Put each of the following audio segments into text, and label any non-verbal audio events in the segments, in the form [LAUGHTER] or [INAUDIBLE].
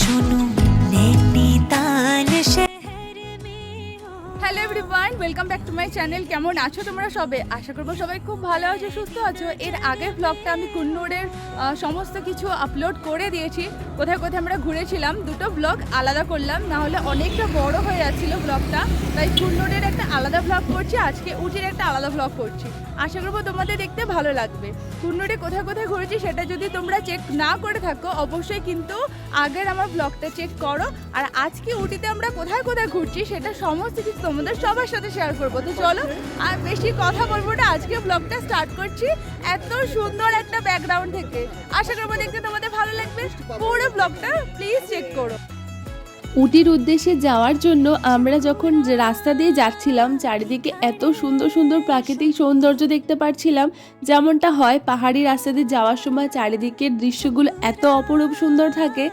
भेज welcome back to my channel কেমন আছো তোমরা সবে? আশা করব সবাই খুব ভালো আছো, সুস্থ আছো। এর আগের ব্লগটা আমি কুন্নুরের সমস্ত কিছু আপলোড করে দিয়েছি। কোথায় কোথায় আমরা ঘুরেছিলাম, দুটো ব্লগ আলাদা করলাম। না হলে অনেকটা বড় হয়ে যাচ্ছিল ব্লগটা তাই কুন্নুরের একটা আলাদা ব্লগ করছি, আজকে উটির একটা আলাদা ব্লগ করছি। আশা করব তোমাদের দেখতে ভালো লাগবে। কুন্নুরে কোথায় কোথায় ঘুরেছি সেটা যদি তোমরা চেক না করে থাকো, অবশ্যই কিন্তু আগের আমার ব্লগটা চেক করো। আর আজকে উটিতে আমরা কোথায় কোথায় ঘুরছি সেটা সমস্ত কিছু তোমাদের সবার সাথে শেয়ার করব। তো চলো, আর বেশি কথা বলব না, আজকে ব্লগটা স্টার্ট করছি এত সুন্দর একটা ব্যাকগ্রাউন্ড থেকে। আশা করব দেখতে তোমাদের ভালো লাগবে। পুরো ব্লগটা প্লিজ চেক করো। উটির উদ্দেশ্যে যাওয়ার জন্য আমরা যখন রাস্তা দিয়ে যাচ্ছিলাম, চারিদিকে এত সুন্দর সুন্দর প্রাকৃতিক সৌন্দর্য দেখতে পাচ্ছিলাম যেমনটা হয়, পাহাড়ি রাস্তা দিয়ে যাওয়ার সময় চারিদিকের দৃশ্যগুলো এত অপরূপ সুন্দর থাকে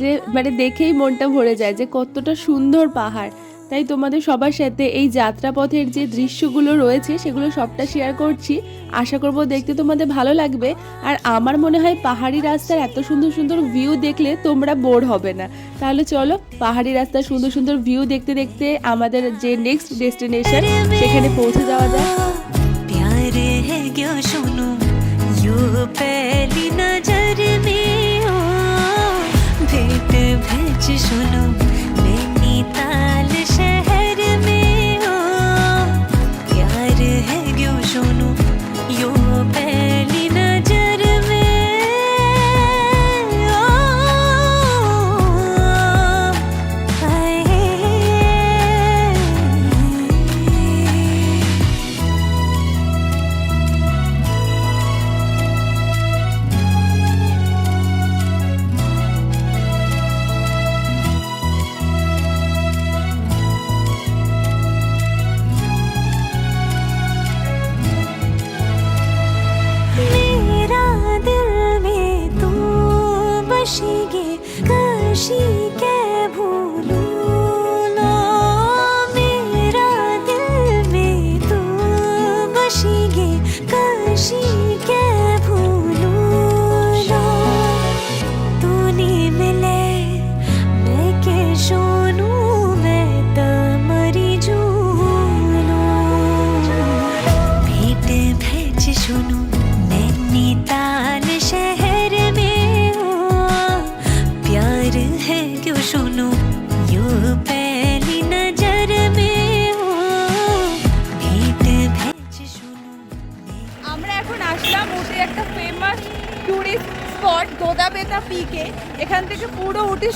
যে মানে দেখেই মনটা ভরে যায় যে কতটা সুন্দর পাহাড়। তাই তোমাদের সবার সাথে এই যাত্রাপথের যে দৃশ্যগুলো রয়েছে সেগুলো সবটা শেয়ার করছি আশা করব দেখতে তোমাদের ভালো লাগবে আর আমার মনে হয় পাহাড়ি রাস্তার এত সুন্দর সুন্দর ভিউ দেখলে তোমরা বোর হবে না তাহলে চলো পাহাড়ি রাস্তার সুন্দর সুন্দর ভিউ দেখতে দেখতে আমাদের যে নেক্সট ডেস্টিনেশন সেখানে পৌঁছে যাওয়া যায় प्यार है क्यों सुनो यू पहली नजर में हो भेंट भेज सुनो बशीगे काशी के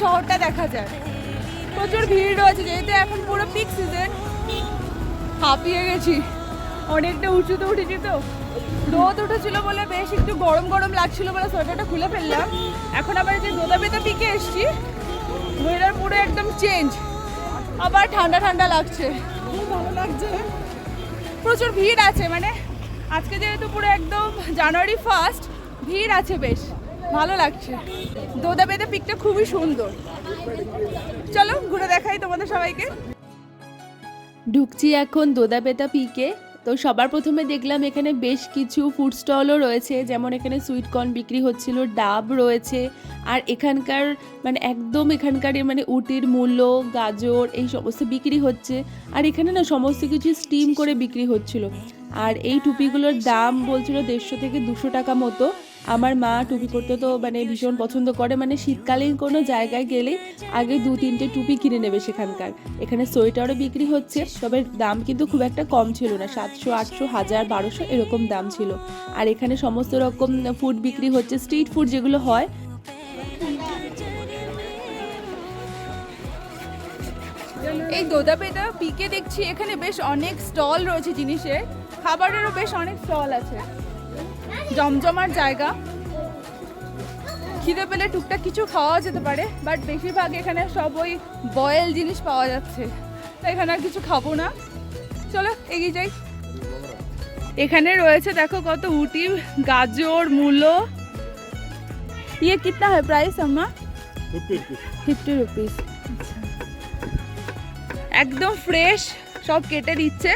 শহরটা দেখা যায়। প্রচুর ভিড় রয়েছে, যেহেতু এখন পুরো পিক সিজন হাঁপিয়ে গেছি। অনেকটা উঁচুতে উঠেছি তো। রোদ উঠেছিল বলে বেশ একটু গরম গরম লাগছিল বলে সোয়েটারটা খুলে ফেললাম। এখন আবার যে দোদাবেতা পিকে এসছি। ওয়েদার পুরো একদম চেঞ্জ আবার ঠান্ডা ঠান্ডা লাগছে। ভালো লাগছে। প্রচুর ভিড় আছে মানে আজকে যেহেতু পুরো একদম জানুয়ারি ফার্স্ট ভিড় আছে বেশ। ভালো লাগছে। দোদা বেদে পিকটা খুবই সুন্দর। চলো ঘুরে দেখাই তোমাদের সবাইকে। ঢুকছি এখন দোদা বেদা পিকে। তো সবার প্রথমে দেখলাম এখানে বেশ কিছু ফুড স্টলও রয়েছে, যেমন এখানে সুইট কর্ন বিক্রি হচ্ছিল, ডাব রয়েছে, আর এখানকার মানে একদম এখানকার মানে উটির মূল্য, গাজর এই সমস্ত বিক্রি হচ্ছে, আর এখানে না সমস্ত কিছু স্টিম করে বিক্রি হচ্ছিল। আর এই টুপিগুলোর দাম বলছিল দেড়শো থেকে দুশো টাকা মতো আমার মা টুপি পরতে তো মানে ভীষণ পছন্দ করে মানে শীতকালীন কোনো জায়গায় গেলেই আগে দু তিনটে টুপি কিনে নেবে সেখানকার। এখানে সোয়েটারও বিক্রি হচ্ছে, তবে দাম কিন্তু খুব একটা কম ছিল না, সাতশো, আটশো, হাজার, বারোশো এরকম দাম ছিল। আর এখানে সমস্ত রকম ফুড বিক্রি হচ্ছে, স্ট্রিট ফুড যেগুলো হয়। এই দোদা বেদা পিকে দেখছি, এখানে বেশ অনেক স্টল রয়েছে জিনিসের, খাবারেরও বেশ অনেক স্টল আছে। জমজমার জায়গা। খিদে পেলে টুকটাক কিছু খাওয়া যেতে পারে বাট বেশিরভাগ এখানে সব ওই বয়েল জিনিস পাওয়া যাচ্ছে। তাই এখানে আর কিছু খাব না। চলো এগিয়ে যাই। এখানে রয়েছে দেখো কত উটি গাজর মূলো। ইয়ে কিতনা হয় প্রাইস আমার ফিফটি রুপিস একদম ফ্রেশ সব কেটে দিচ্ছে।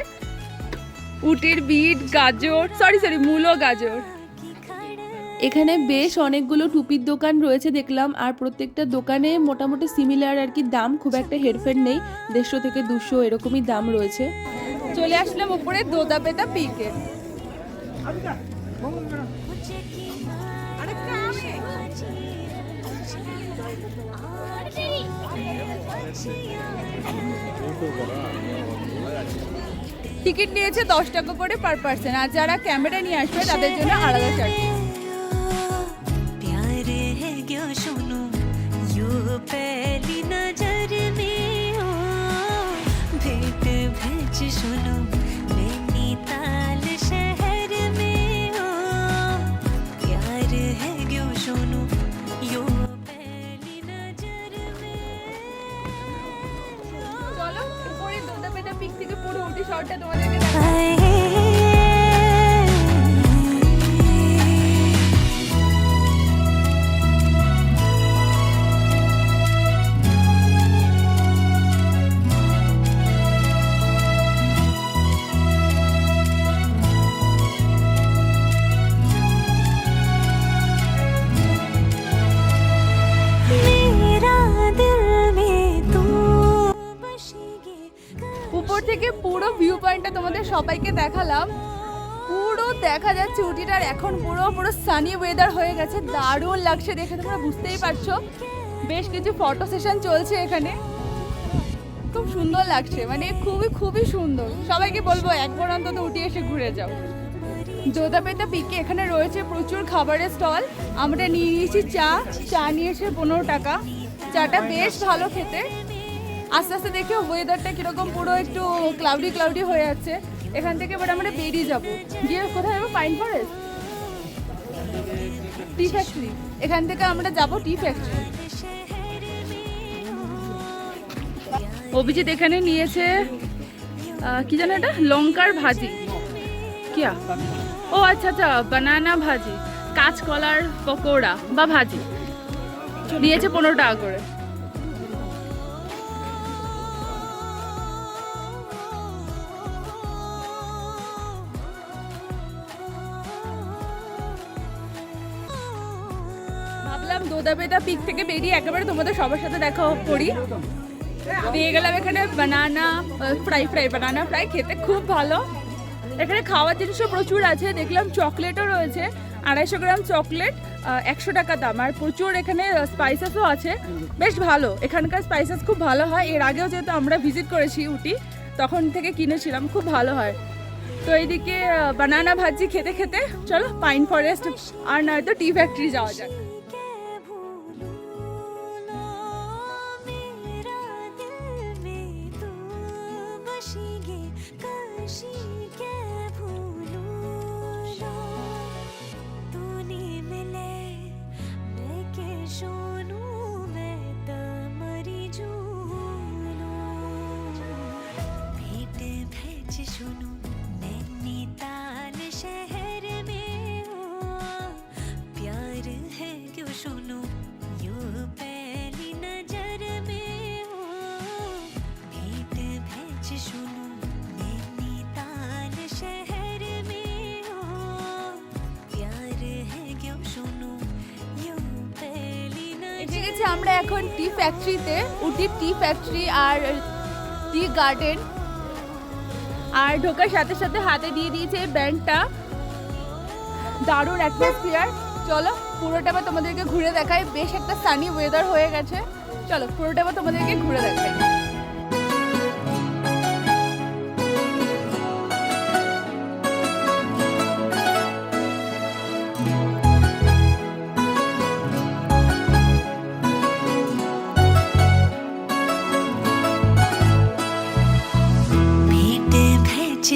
উটির বিট গাজর সরি সরি মূলো গাজর। এখানে বেশ অনেকগুলো টুপির দোকান রয়েছে দেখলাম, আর প্রত্যেকটা দোকানে মোটামুটি সিমিলার আর কি দাম, খুব একটা হেরফের নেই, দেড়শো থেকে দুশো এরকমই দাম রয়েছে। চলে আসলাম উপরে দোদা পেতা পিকে। টিকিট নিয়েছে দশ টাকা করে পার পার্সন, আর যারা ক্যামেরা নিয়ে আসবে তাদের জন্য আলাদা চার্জ पहली नजर में हो भेंट भेज सुनो नैनीताल शहर में हो प्यार है क्यों सुनो यू पहली नजर में চলো উপরে দোদা পেতা পিক থেকে পুরো উঠি শহরটা তোমাদেরকে দেখাবো। দেখালাম। পুরো দেখা যাচ্ছে উটিটার এখন পুরো পুরো সানি ওয়েদার হয়ে গেছে, দারুণ লাগছে দেখে, তোমরা বুঝতেই পারছ। বেশ কিছু ফটো সেশন চলছে এখানে। খুব সুন্দর লাগছে মানে খুবই খুবই সুন্দর। সবাইকে বলব, একবার অন্তত উঠে এসে ঘুরে যাও। যোদাপেতা পিকে এখানে রয়েছে প্রচুর খাবারের স্টল। আমরা নিয়ে নিয়েছি চা চা নিয়েছে পনেরো টাকা। চাটা বেশ ভালো খেতে। আস্তে আস্তে দেখে ওয়েদারটা কীরকম, পুরো একটু ক্লাউডি ক্লাউডি হয়ে যাচ্ছে এখান থেকে এবার আমরা বেরিয়ে যাব। গিয়ে কোথায় যাব? পাইন ফরেস্ট টি ফ্যাক্টরি এখান থেকে আমরা যাব টি ফ্যাক্টরি অভিজিৎ এখানে নিয়েছে কি জানো এটা? লঙ্কার ভাজি। কিয়া? ও আচ্ছা আচ্ছা বানানা ভাজি। কাঁচকলার পকোড়া বা ভাজি। নিয়েছে পনেরো টাকা করে। পিক থেকে বেরিয়ে একেবারে তোমাদের সবার সাথে দেখা করি। পেয়ে গেলাম এখানে banana fry fry banana fry খেতে খুব ভালো। এখানে খাওয়ার জিনিসও প্রচুর আছে, দেখলাম চকলেটও রয়েছে, আড়াইশো গ্রাম চকলেট একশো টাকা দাম। আর প্রচুর এখানে স্পাইসেসও আছে, বেশ ভালো। এখানকার স্পাইসেস খুব ভালো হয়। এর আগেও যেহেতু আমরা ভিজিট করেছি উটি তখন থেকে কিনেছিলাম, খুব ভালো হয়। তো এইদিকে বানানা ভাজি খেতে খেতে, চলো পাইন ফরেস্ট আর নয়তো টি ফ্যাক্টরি যাওয়া যাক। যে আমরা এখন টি ফ্যাক্টরিতে উটি টি ফ্যাক্টরি আর টি গার্ডেন আর ঢোকার সাথে সাথে হাতে দিয়ে দিয়েছে এই ব্যান্ডটা। দারুণ অ্যাটমসফিয়ার চলো, পুরোটা বা তোমাদেরকে ঘুরে দেখায় বেশ একটা সানি ওয়েদার হয়ে গেছে। চলো, পুরোটা বা তোমাদেরকে ঘুরে দেখায়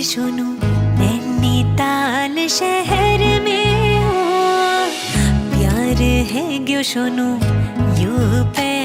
सुनो नैनीताल शहर में हो। प्यार है क्यों सुनो यू पहली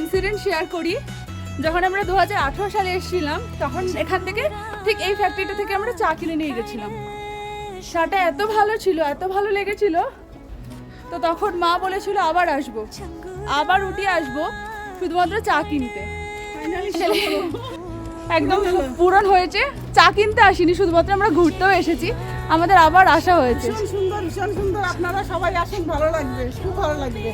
ইনসিডেন্ট শেয়ার করি। যখন আমরা দু হাজার আঠেরো সালে এসেছিলাম তখন এখান থেকে ঠিক এই ফ্যাক্টরিটা থেকে আমরা চা কিনে নিয়ে গেছিলাম। চাটা এত ভালো ছিল এত ভালো লেগেছিল। তো তখন মা বলেছিল আবার আসব। আবার উঠে আসব শুধুমাত্র চা কিনতে। [LAUGHS] একদম পূরণ হয়েছে। চা কিনতে আসিনি শুধুমাত্র আমরা ঘুরতেও এসেছি। আমাদের আবার আসা হয়েছে। সুন্দর ভীষণ সুন্দর। আপনারা সবাই আসুন ভালো লাগবে খুব ভালো লাগবে।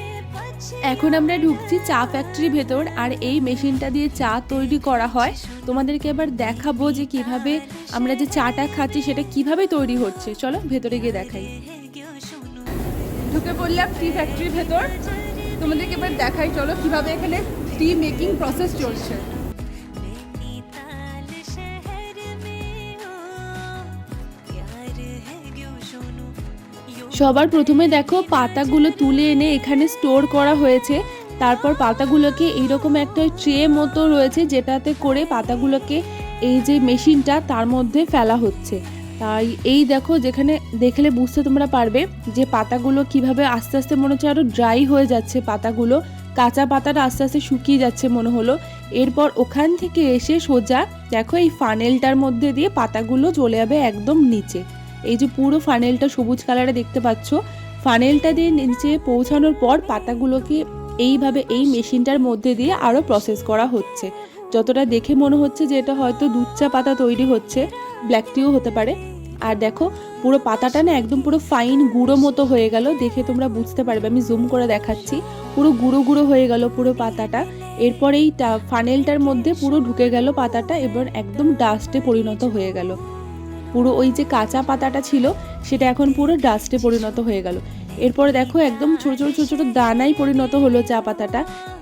এখন আমরা ঢুকছি চা ফ্যাক্টরির ভেতর আর এই মেশিনটা দিয়ে চা তৈরি করা হয়। তোমাদেরকে এবার দেখাবো যে কীভাবে আমরা যে চাটা খাচ্ছি, সেটা কীভাবে তৈরি হচ্ছে। চলো ভেতরে গিয়ে দেখাই। ঢুকে পড়লাম টি ফ্যাক্টরির ভেতর। তোমাদেরকে এবার দেখাই, চলো কীভাবে এখানে টি মেকিং প্রসেস চলছে। সবার প্রথমে দেখো পাতাগুলো তুলে এনে এখানে স্টোর করা হয়েছে। তারপর পাতাগুলোকে এইরকম একটা ট্রে মতো রয়েছে যেটাতে করে পাতাগুলোকে এই যে মেশিনটা তার মধ্যে ফেলা হচ্ছে। তাই এই দেখো যেখানে দেখলে বুঝতে তোমরা পারবে যে পাতাগুলো কীভাবে আস্তে আস্তে মনে হচ্ছে আরও ড্রাই হয়ে যাচ্ছে পাতাগুলো। কাঁচা পাতাটা আস্তে আস্তে শুকিয়ে যাচ্ছে মনে হলো। এরপর ওখান থেকে এসে সোজা দেখো এই ফানেলটার মধ্যে দিয়ে পাতাগুলো চলে যাবে একদম নিচে। এই যে পুরো ফানেলটা সবুজ কালারে দেখতে পাচ্ছ ফানেলটা দিয়ে নিচে পৌঁছানোর পর পাতাগুলোকে এইভাবে এই মেশিনটার মধ্যে দিয়ে আরও প্রসেস করা হচ্ছে। যতটা দেখে মনে হচ্ছে যে এটা হয়তো দুধ চা পাতা তৈরি হচ্ছে ব্ল্যাক টিও হতে পারে। আর দেখো, পুরো পাতাটা না একদম পুরো ফাইন গুঁড়ো মতো হয়ে গেল, দেখে তোমরা বুঝতে পারবে। আমি জুম করে দেখাচ্ছি। পুরো গুঁড়ো গুঁড়ো হয়ে গেল পুরো পাতাটা। এরপর এই ফানেলটার মধ্যে পুরো ঢুকে গেল পাতাটা, এবার একদম ডাস্টে পরিণত হয়ে গেল। পুরো ওই যে কাঁচা পাতাটা ছিল, সেটা এখন পুরো ডাস্টে পরিণত হয়ে গেল। এরপরে দেখো একদম ছোট ছোট ছোট ছোট দানায় পরিণত হলো চা পাতাটা।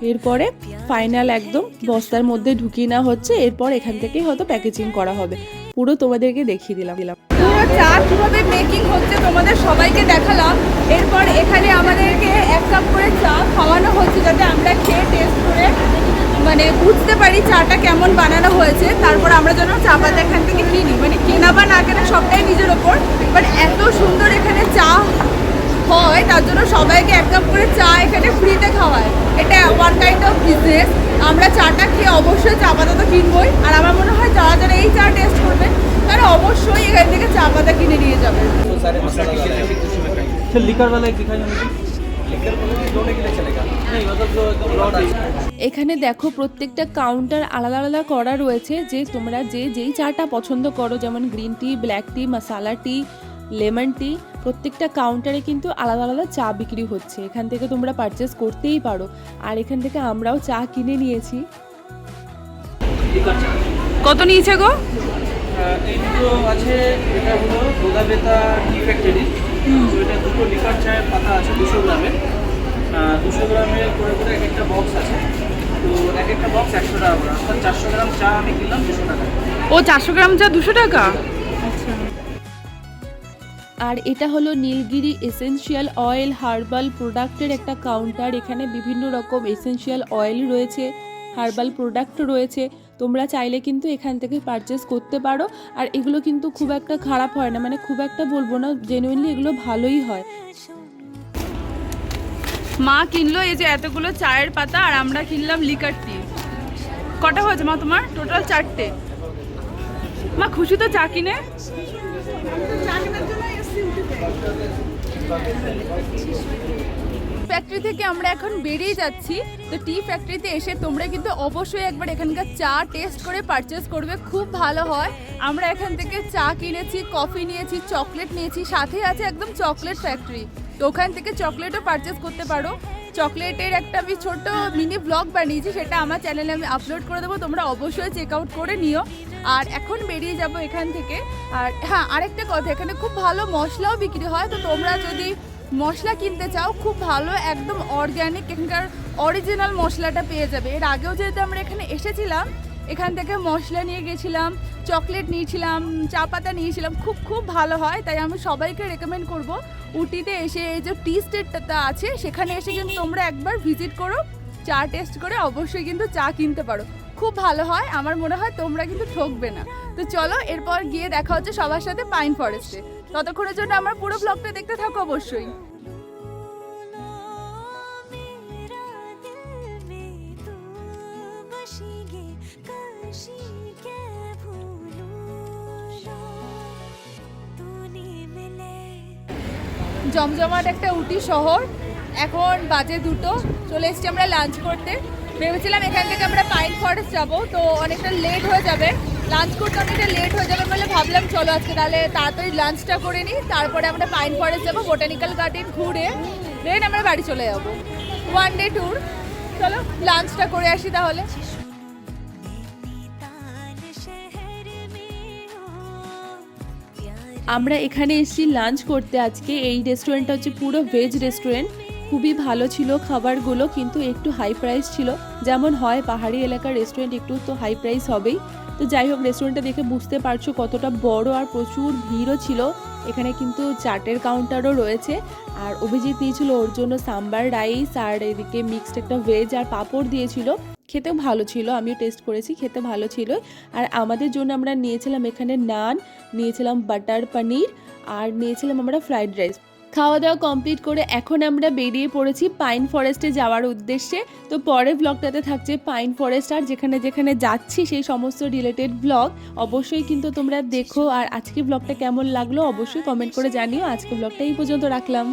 এরপরে ফাইনাল একদম বস্তার মধ্যে ঢুকিয়ে নেওয়া হচ্ছে, এরপর এখান থেকেই হয়তো প্যাকেজিং করা হবে। পুরো তোমাদেরকে দেখিয়ে দিলাম। দিলাম পুরো চা কীভাবে মেকিং হচ্ছে তোমাদের সবাইকে দেখালাম। এরপর এখানে আমাদেরকে এক কাপ করে চা খাওয়ানো হচ্ছে যাতে আমরা খেয়ে টেস্ট করে মানে বুঝতে পারি চাটা কেমন বানানো হয়েছে তারপর আমরা যেন চা পাতা এখান থেকে কিনি মানে কেনা বা না কেনা সবটাই নিজের ওপর বাট এত সুন্দর এখানে চা হয় তার জন্য সবাইকে এক কাপ করে চা এখানে ফ্রিতে খাওয়ায়। এটা ওয়ান কাইন্ড অফ বিজনেস আমরা চাটা খেয়ে অবশ্যই চা পাতা তো কিনবই আর আমার মনে হয় যারা যারা এই চা টেস্ট করবে তারা অবশ্যই এখান থেকে চা পাতা কিনে নিয়ে যাবে লিকার বেলায় কি এখানে দেখো প্রত্যেকটা কাউন্টার আলাদা আলাদা করা রয়েছে যে তোমরা যে যেই চাটা পছন্দ করো যেমন green tea black tea masala tea lemon tea প্রত্যেকটা কাউন্টারে কিন্তু আলাদা আলাদা চা বিক্রি হচ্ছে। এখান থেকে তোমরা পারচেস করতেই পারো। আর এখান থেকে আমরাও চা কিনে নিয়েছি। কত নিয়েছে গো? আছে এটা হলো গোদাবেতা টি ফ্যাক্টরি এটা দুটো লিকার চায়ের পাতা আছে দুশো গ্রামের দুশো গ্রামের করে করে এক একটা বক্স আছে। তো এক একটা বক্স একশো টাকা করে। অর্থাৎ চারশো গ্রাম চা আমি কিনলাম দুশো টাকা। ও চারশো গ্রাম চা দুশো টাকা? আর এটা হলো নীলগিরি এসেনশিয়াল অয়েল হার্বাল প্রোডাক্টের একটা কাউন্টার এখানে বিভিন্ন রকম এসেনশিয়াল অয়েল রয়েছে হার্বাল প্রোডাক্ট রয়েছে। তোমরা চাইলে কিন্তু এখান থেকে পারচেস করতে পারো। আর এগুলো কিন্তু খুব একটা খারাপ হয় না। মানে খুব একটা বলব না জেনুইনলি এগুলো ভালোই হয়। মা কিনলো এই যে এতগুলো চায়ের পাতা আর আমরা কিনলাম লিকার টি কটা হয়েছে মা তোমার? টোটাল চারটে। মা খুশি তো চা কিনে? ফ্যাক্টরি থেকে আমরা এখন বেরিয়ে যাচ্ছি। তো টি ফ্যাক্টরিতে এসে তোমরা কিন্তু অবশ্যই একবার এখানকার চা টেস্ট করে পারচেস করবে। খুব ভালো হয়। আমরা এখান থেকে চা কিনেছি কফি নিয়েছি চকলেট নিয়েছি সাথে আছে একদম চকলেট ফ্যাক্টরি তো ওখান থেকে চকলেটও পারচেস করতে পারো। চকলেটের একটা আমি ছোট মিনি ব্লগ বানিয়েছি, সেটা আমার চ্যানেলে আমি আপলোড করে দেবো, তোমরা অবশ্যই চেক আউট করে নিও। আর এখন বেরিয়ে যাব এখান থেকে। আর হ্যাঁ আরেকটা কথা, এখানে খুব ভালো মশলাও বিক্রি হয়, তো তোমরা যদি মশলা কিনতে চাও, খুব ভালো, একদম অর্গ্যানিক এখানকার অরিজিনাল মশলাটা পেয়ে যাবে। এর আগেও যেহেতু আমরা এখানে এসেছিলাম এখান থেকে মশলা নিয়ে গেছিলাম চকলেট নিয়েছিলাম, চা পাতা নিয়েছিলাম, খুব খুব ভালো হয়, তাই আমি সবাইকে রেকমেন্ড করব উটিতে এসে এই যে টি স্টেটটা আছে, সেখানে এসে কিন্তু তোমরা একবার ভিজিট করো, চা টেস্ট করে অবশ্যই কিন্তু চা কিনতে পারো। খুব ভালো হয়, আমার মনে হয় তোমরা কিন্তু ঠকবে না। তো চলো, এরপর গিয়ে দেখা হচ্ছে সবার সাথে পাইন ফরেস্টে ততক্ষণের জন্য আমার পুরো ব্লগটা দেখতে থাকো অবশ্যই। জমজমাট একটা উটি শহর। এখন বাজে দুটো, চলে এসেছি আমরা লাঞ্চ করতে। ভেবেছিলাম এখান থেকে আমরা পাইন ফরেস্ট যাব, তো অনেকটা লেট হয়ে যাবে। লাঞ্চ করতে অনেকটা লেট হয়ে যাবে বলে ভাবলাম, চলো আজকে তাহলে তাড়াতাড়ি লাঞ্চটা করে নিই। তারপরে আমরা পাইন ফরেস্ট যাব বোটানিক্যাল গার্ডেন ঘুরে দেন আমরা বাড়ি চলে যাব। ওয়ান ডে ট্যুর চলো লাঞ্চটা করে আসি তাহলে। আমরা এখানে এসেছি লাঞ্চ করতে আজকে এই রেস্টুরেন্টটা হচ্ছে পুরো ভেজ রেস্টুরেন্ট খুবই ভালো ছিল খাবারগুলো, কিন্তু একটু হাই প্রাইস ছিল। যেমন হয় পাহাড়ি এলাকার রেস্টুরেন্ট একটু তো হাই প্রাইস হবেই। তো যাই হোক রেস্টুরেন্টটা দেখে বুঝতে পারছ কতটা বড় আর প্রচুর ভিড়ও ছিল। এখানে কিন্তু চাটের কাউন্টারও রয়েছে। আর অভিজিৎ দিয়েছিল ওর জন্য সাম্বার রাইস আর এদিকে মিক্সড একটা ভেজ আর পাঁপড় দিয়েছিল। খেতেও ভালো ছিল, আমিও টেস্ট করেছি, খেতে ভালো ছিল। আর আমাদের জন্য আমরা নিয়েছিলাম এখানে নান, নিয়েছিলাম বাটার পানির আর নিয়েছিলাম আমরা ফ্রাইড রাইস খাওয়া দাওয়া কমপ্লিট করে এখন আমরা বেরিয়ে পড়েছি পাইন ফরেস্টে যাওয়ার উদ্দেশ্যে। তো পরের ব্লগটাতে থাকছে পাইন ফরেস্ট আর যেখানে যেখানে যাচ্ছি সেই সমস্ত রিলেটেড ব্লগ অবশ্যই কিন্তু তোমরা দেখো আর আজকে ব্লগটা কেমন লাগল অবশ্যই কমেন্ট করে জানিও। আজকে ব্লগটা এই পর্যন্ত রাখলাম।